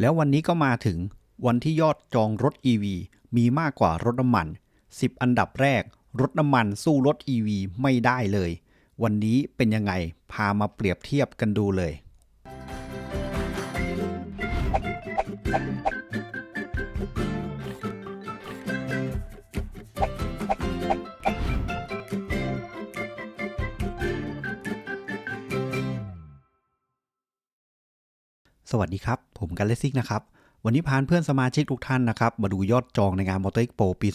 แล้ววันนี้ก็มาถึงวันที่ยอดจองรถ EV มีมากกว่ารถน้ำมัน 10 อันดับแรก รถน้ำมันสู้รถ EV ไม่ได้เลย วันนี้เป็นยังไงพามาเปรียบเทียบกันดูเลย วัสดีครับ ผมกันเลซิกนะครับ วันนี้พาเพื่อนสมาชิกทุกท่านนะครับ มาดูยอดจองในงาน Motor Expo ปี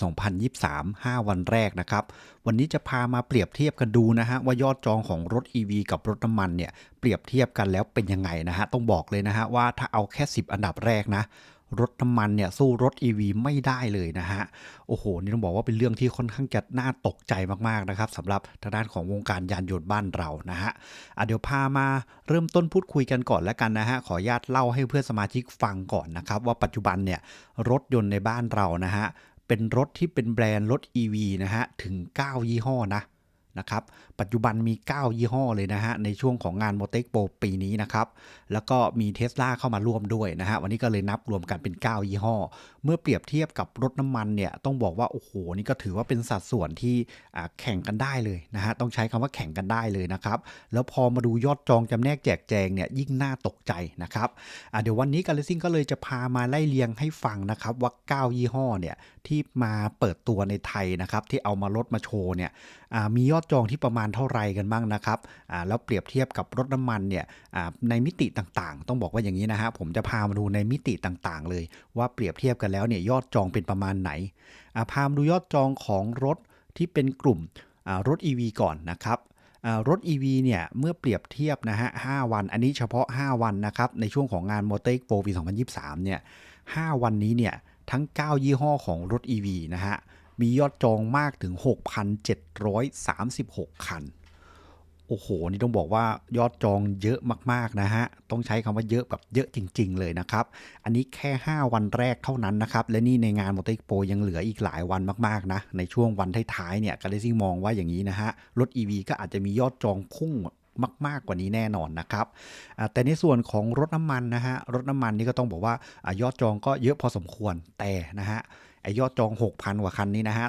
2023 5 วันแรกนะครับ วันนี้จะพามาเปรียบเทียบกันดูนะฮะ ว่ายอดจองของรถ EV กับรถน้ำมันเนี่ย เปรียบเทียบกันแล้วเป็นยังไงนะฮะ ต้องบอกเลยนะฮะว่าถ้าเอาแค่ 10 อันดับแรกนะ รถน้ำมันเนี่ยสู้รถ EV ไม่ได้เลยนะฮะ โอ้โห นี่ต้องบอกว่าเป็นเรื่องที่ค่อนข้างจะน่าตกใจมากๆนะครับสำหรับทางด้านของวงการยานยนต์บ้านเรานะฮะอะเดี๋ยวพามาเริ่มต้นพูดคุยกันก่อนแล้วกันนะฮะ ขออนุญาตเล่าให้เพื่อนสมาชิกฟังก่อนนะครับว่าปัจจุบันเนี่ยรถยนต์ในบ้านเรานะฮะเป็นรถที่เป็นแบรนด์รถ EV นะฮะถึง 9 ยี่ห้อนะ นะครับ ปัจจุบันมี 9 ยี่ห้อเลยนะฮะ ในช่วงของงาน m o t e x p o ปีนี้นะครับ แล้วก็มีเท s l a เข้ามาร่วมด้วยนะฮะ วันนี้ก็เลยนับรวมกันเป็น 9 ยี่ห้อเมื่อเปรียบเทียบกับรถน้ำมันเนี่ยต้องบอกว่าโอ้โหนี่ก็ถือว่าเป็นสัดส่วนที่แข่งกันได้เลยนะฮะต้องใช้คำว่าแข่งกันได้เลยนะครับแล้วพอมาดูยอดจองจำแนกแจกแจงเนี่ยยิ่งน่าตกใจนะครับเดี๋ยววันนี้กาลซิ่งก็เลยจะพามาไล่เรียงให้ฟังนะครับว่า 9 ยี่ห้อเนี่ยที่มาเปิดตัวในไทยนะครับที่เอามาลดมาโชว์เนี่ยมียอดจองที่ประมาณเท่าไหรกันบ้างนะครับแล้วเปรียบเทียบกับรถน้ำมันเนี่ยในมิติต่างๆ ต้องบอกว่าอย่างนี้นะฮะผมจะพามาดูในมิติต่างๆ เลยว่าเปรียบเทียบกันแล้วเนี่ยยอดจองเป็นประมาณไหนอ่าพามดูยอดจองของรถที่เป็นกลุ่มอ่ารถ EV ก่อนนะครับอ่ารถ EV เนี่ยเมื่อเปรียบเทียบนะฮะ 5 วัน อันนี้เฉพาะ 5 วันนะครับ ในช่วงของงาน m o t o r Expo ปี 2023 เนี่ย 5 วันนี้เนี่ย ทั้ง 9 ยี่ห้อของรถ EV นะฮะ มียอดจองมากถึง 6,736 คัน โอ้โห นี่ต้องบอกว่ายอดจองเยอะมากๆนะฮะ ต้องใช้คำว่าเยอะแบบเยอะจริง ๆ เลยนะครับ อันนี้แค่ 5 วันแรกเท่านั้นนะครับ และนี่ในงาน m o t o r Expo ยังเหลืออีกหลายวันมากๆนะ ในช่วงวันท้ายๆเนี่ยกาเลซิ่มองว่าอย่างนี้นะฮะ รถ EV ก็อาจจะมียอดจองพุ่งมาก ๆ กว่านี้แน่นอนนะครับ แต่ในส่วนของรถน้ำมันนะฮะ รถน้ำมันนี่ก็ต้องบอกว่าอายอดจองก็เยอะพอสมควร แต่นะฮะ ไอยอดจอง 6,000 กว่าคันนี้นะฮะ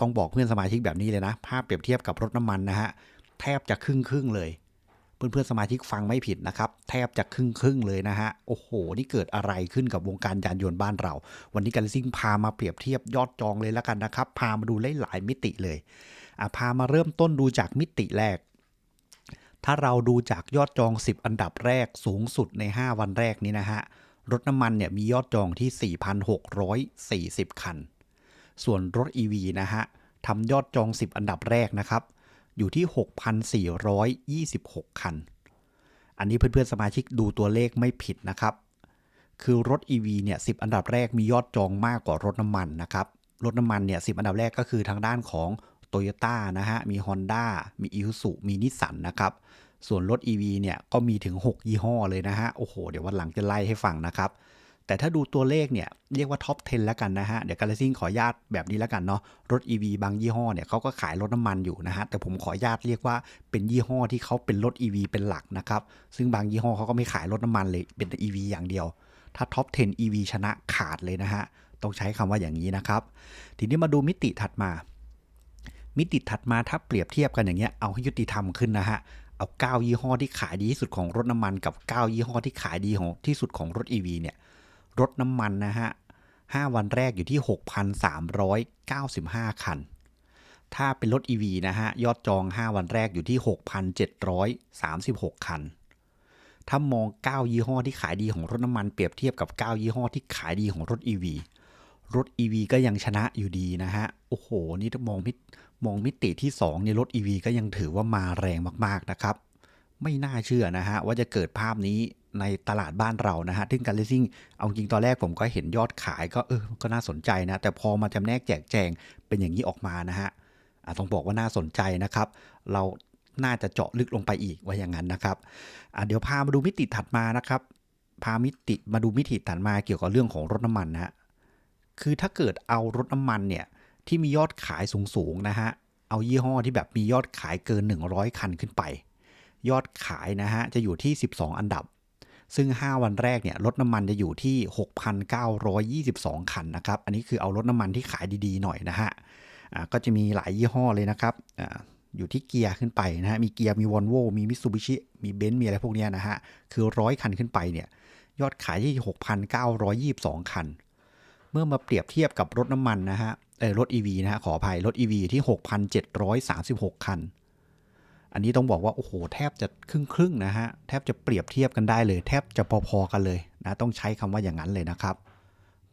ต้องบอกเพื่อนสมาชิกแบบนี้เลยนะ ภาพเปรียบเทียบกับรถน้ำมันนะฮะ แทบจะครึ่งครึ่งเลยเพื่อนเพื่อนๆสมาชิกฟังไม่ผิดนะครับ แทบจะครึ่งครึ่งเลยนะฮะ โอ้โห นี่เกิดอะไรขึ้นกับวงการยานยนต์บ้านเรา วันนี้กันซิ่งพามาเปรียบเทียบยอดจองเลยแล้วกันนะครับ พามาดูหลายๆมิติเลยอะพามาเริ่มต้นดูจากมิติแรก ถ้าเราดูจากยอดจอง 10 อันดับแรกสูงสุดใน 5 วันแรกนี้นะฮะรถน้ำมันเนี่ยมียอดจองที่ 4,640 คัน ส่วนรถ EV นะฮะทำยอดจอง 10 อันดับแรกนะครับ อยู่ที่ 6,426 คัน อันนี้เพื่อนๆสมาชิกดูตัวเลขไม่ผิดนะครับ คือรถ EV เนี่ย10 อันดับแรกมียอดจองมากกว่ารถน้ำมันนะครับ รถน้ำมันเนี่ย10 อันดับแรกก็คือทางด้านของโตโยต้านะฮะ มี Honda มี i ิ z u มีนิสสันนะครับ ส่วนรถ EV เนี่ยก็มีถึง 6 ยี่ห้อเลยนะฮะ โอ้โห เดี๋ยววันหลังจะไล่ให้ฟังนะครับ แต่ถ้าดูตัวเลขเนี่ยเรียกว่าท็อป 10 แล้วกันนะฮะ เดี๋ยวกาลซิ่งขอญาตแบบนี้แล้วกันเนาะรถ EV บางยี่ห้อเนี่ยเขาก็ขายรถน้ำมันอยู่นะฮะ แต่ผมขอญาตเรียกว่าเป็นยี่ห้อที่เขาเป็นรถ EV เป็นหลักนะครับ ซึ่งบางยี่ห้อเขาก็ไม่ขายรถน้ำมันเลยเป็น EV อย่างเดียว ถ้าท็อป 10 EV ชนะขาดเลยนะฮะต้องใช้คำว่าอย่างนี้นะครับ ทีนี้มาดูมิติถัดมา มิติถัดมาถ้าเปรียบเทียบกันอย่างเงี้ยเอาให้ยุติธรรมขึ้นนะฮะเอา 9 ยี่ห้อที่ขายดีที่สุดของรถน้ำมันกับ 9 ยี่ห้อที่ขายดีของที่สุดของรถ EV เนี่ย รถน้ำมันนะฮะ 5 วันแรกอยู่ที่ 6,395 คัน ถ้าเป็นรถ EV นะฮะ ยอดจอง 5 วันแรกอยู่ที่ 6,736 คัน ถ้ามอง 9 ยี่ห้อที่ขายดีของรถน้ำมันเปรียบเทียบกับ 9 ยี่ห้อที่ขายดีของรถ EV รถ EV ก็ยังชนะอยู่ดีนะฮะ โอ้โห นี่ถ้ามองมิตมองมิติที่2เนี่รถ EV ก็ยังถือว่ามาแรงมากๆนะครับ ไม่น่าเชื่อนะฮะว่าจะเกิดภาพนี้ ในตลาดบ้านเรานะฮะซึ่งการเลซิ่งเอาจริงตอนแรกผมก็เห็นยอดขายก็เออก็น่าสนใจนะ แต่พอมาจำแนกแจกแจงเป็นอย่างนี้ออกมานะฮะต้องบอกว่าน่าสนใจนะครับ เราน่าจะเจาะลึกลงไปอีกว่าอย่างนั้นนะครับเดี๋ยวพามาดูมิติถัดมานะครับ พามิติมาดูมิติถัดมาเกี่ยวกับเรื่องของรถน้ำมันนะฮะคือถ้าเกิดเอารถน้ำมันเนี่ยที่มียอดขายสูงๆนะฮะเอายี่ห้อที่แบบมียอดขายเกิน 100 คันขึ้นไป ยอดขายนะฮะจะอยู่ที่ 12 อันดับ ซึ่ง 5 วันแรกเนี่ยรถน้ำมันจะอยู่ที่ 6,922 คันนะครับ อันนี้คือเอารถน้ำมันที่ขายดีๆหน่อยนะฮะอ่าก็จะมีหลายยี่ห้อเลยนะครับอ่าอยู่ที่เกียร์ขึ้นไปนะฮะ มีเกียร์ มีวอลโวมีมิ t ซูบิชิ มีเบนซ์ มีอะไรพวกเนี้ยนะฮะ คือร้อยคันขึ้นไปเนี่ย ยอดขายที่ 6,922 คัน เมื่อมาเปรียบเทียบกับรถน้ำมันนะฮะ เออรถ EV นะฮะ ขออภัย รถ EV อยู่ที่ 6,736 คัน อันนี้ต้องบอกว่า โอ้โห แทบจะครึ่งครึ่งนะฮะ แทบจะเปรียบเทียบกันได้เลย แทบจะพอๆกันเลยนะต้องใช้คำว่าอย่างนั้นเลยนะครับ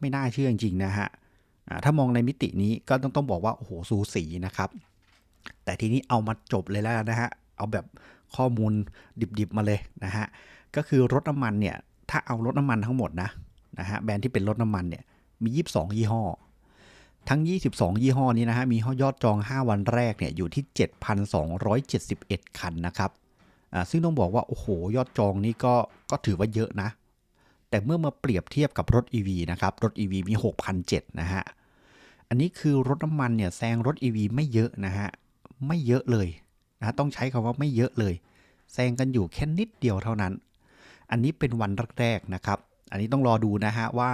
ไม่น่าเชื่อจริงๆนะฮะถ้ามองในมิตินี้ก็ต้องต้องบอกว่า โอ้โห สูสีนะครับ แต่ทีนี้เอามาจบเลยแล้วนนะฮะ เอาแบบข้อมูลดิบๆมาเลยนะฮะ ก็คือรถน้ำมันเนี่ย ถ้าเอารถน้ำมันทั้งหมดนะนะฮะแบรนด์ที่เป็นรถน้ำมันเนี่ยมี 22 ยี่ห้อ ทั้ง 22 ยี่ห้อนี้นะฮะ มียอดจอง 5 วันแรกเนี่ยอยู่ที่ 7,271 คันนะครับอ่าซึ่งต้องบอกว่า โอ้โห ยอดจองนี่ก็ก็ถือว่าเยอะนะ แต่เมื่อมาเปรียบเทียบกับรถ EV นะครับ รถ EV มี 6,007นะฮะ อันนี้คือรถน้ำมันเนี่ยแซงรถ EV ไม่เยอะนะฮะ ไม่เยอะเลยนะต้องใช้คำว่าไม่เยอะเลย แซงกันอยู่แค่นิดเดียวเท่านั้น อันนี้เป็นวันแรกๆนะครับ อันนี้ต้องรอดูนะฮะว่า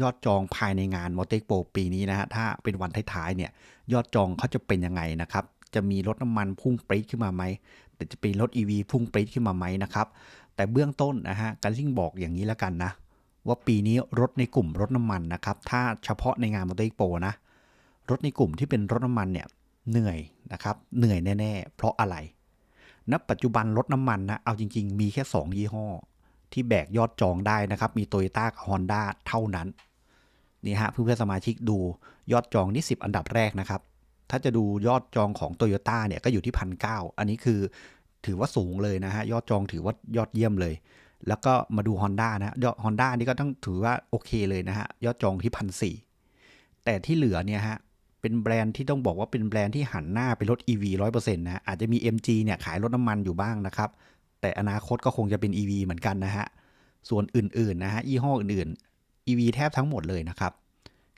ยอดจองภายในงานมอเต r โปปีนี้นะฮะถ้าเป็นวันท้ายๆเนี่ยยอดจองเขาจะเป็นยังไงนะครับ จะมีรถน้ำมันพุ่งปรี๊ดขึ้นมาไหมแต่จะเป็นรถ EV พุ่งปรี๊ดขึ้นมาไหมนะครับ แต่เบื้องต้นนะฮะการซิ่งบอกอย่างนี้แล้วกันนะ ว่าปีนี้รถในกลุ่มรถน้ำมันนะครับ ถ้าเฉพาะในงานมอเต r โปนะ รถในกลุ่มที่เป็นรถน้ำมันเนี่ยเหนื่อยนะครับ เหนื่อยแน่ ๆ เพราะอะไรณปัจจุบันรถน้ำมันนะเอาจริง ๆ มีแค่ 2 ยี่ห้อ ที่แบกยอดจองได้นะครับ มี Toyota กับ Honda เท่านั้น นี่ฮะเพื่อนๆสมาชิกดูยอดจองที่ 10 อันดับแรกนะครับ ถ้าจะดูยอดจองของ Toyota เนี่ยก็อยู่ที่พันเอันนี้คือถือว่าสูงเลยนะฮะ ยอดจองถือว่ายอดเยี่ยมเลย แล้วก็มาดู Honda นะยอด Honda นี่ก็ต้องถือว่าโอเคเลยนะฮะ ยอดจองที่พันสแต่ที่เหลือเนี่ยฮะเป็นแบรนด์ที่ต้องบอกว่าเป็นแบรนด์ที่หันหน้าไปรถ EV 100%นะอาจจะมี MG เนี่ยขายรถน้ำมันอยู่บ้างนะครับ แต่อนาคตก็คงจะเป็น EV เหมือนกันนะฮะ ส่วนอื่นๆนะฮะยี่ห้ออื่นๆ EV แทบทั้งหมดเลยนะครับ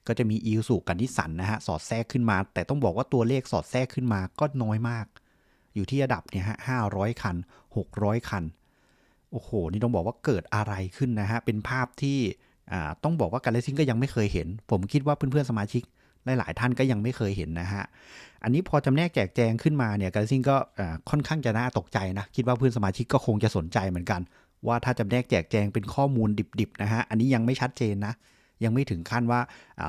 ก็จะมี i s u กันที่สันนะฮะสอดแทรกขึ้นมา แต่ต้องบอกว่าตัวเลขสอดแทรกขึ้นมาก็น้อยมาก อยู่ที่ระดับเนี่ยฮะ500คัน600คัน โอ้โห นี่ต้องบอกว่าเกิดอะไรขึ้นนะฮะ เป็นภาพที่ต้องบอกว่าการเลซิ่งก็ยังไม่เคยเห็น ผมคิดว่าเพื่อนๆสมาชิก หลายๆท่านก็ยังไม่เคยเห็นนะฮะ อันนี้พอจำแนกแจกแจงขึ้นมาเนี่ยการเลสซิ่งก็ค่อนข้างจะน่าตกใจนะ คิดว่าเพื่อนสมาชิกก็คงจะสนใจเหมือนกัน ว่าถ้าจำแนกแจกแจงเป็นข้อมูลดิบๆนะฮะ อันนี้ยังไม่ชัดเจนนะ ยังไม่ถึงขั้นว่า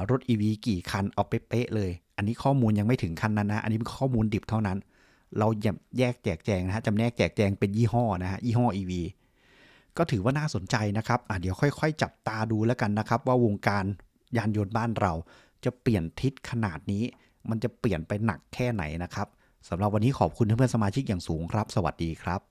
รถ EV กี่คันเอาเป๊ะๆเลย อันนี้ข้อมูลยังไม่ถึงขั้นนั้นนะ อันนี้เป็นข้อมูลดิบเท่านั้น เราแยกแจกแจงนะฮะจำแนกแจกแจงเป็นยี่ห้อนะฮะยี่ห้อ EV ก็ถือว่าน่าสนใจนะครับ เดี๋ยวค่อย ๆ จับตาดูแล้วกันนะครับ ว่าวงการยานยนต์บ้านเรา จะเปลี่ยนทิศขนาดนี้ มันจะเปลี่ยนไปหนักแค่ไหนนะครับสำหรับวันนี้ขอบคุณเพื่อนสมาชิกอย่างสูงครับ สวัสดีครับ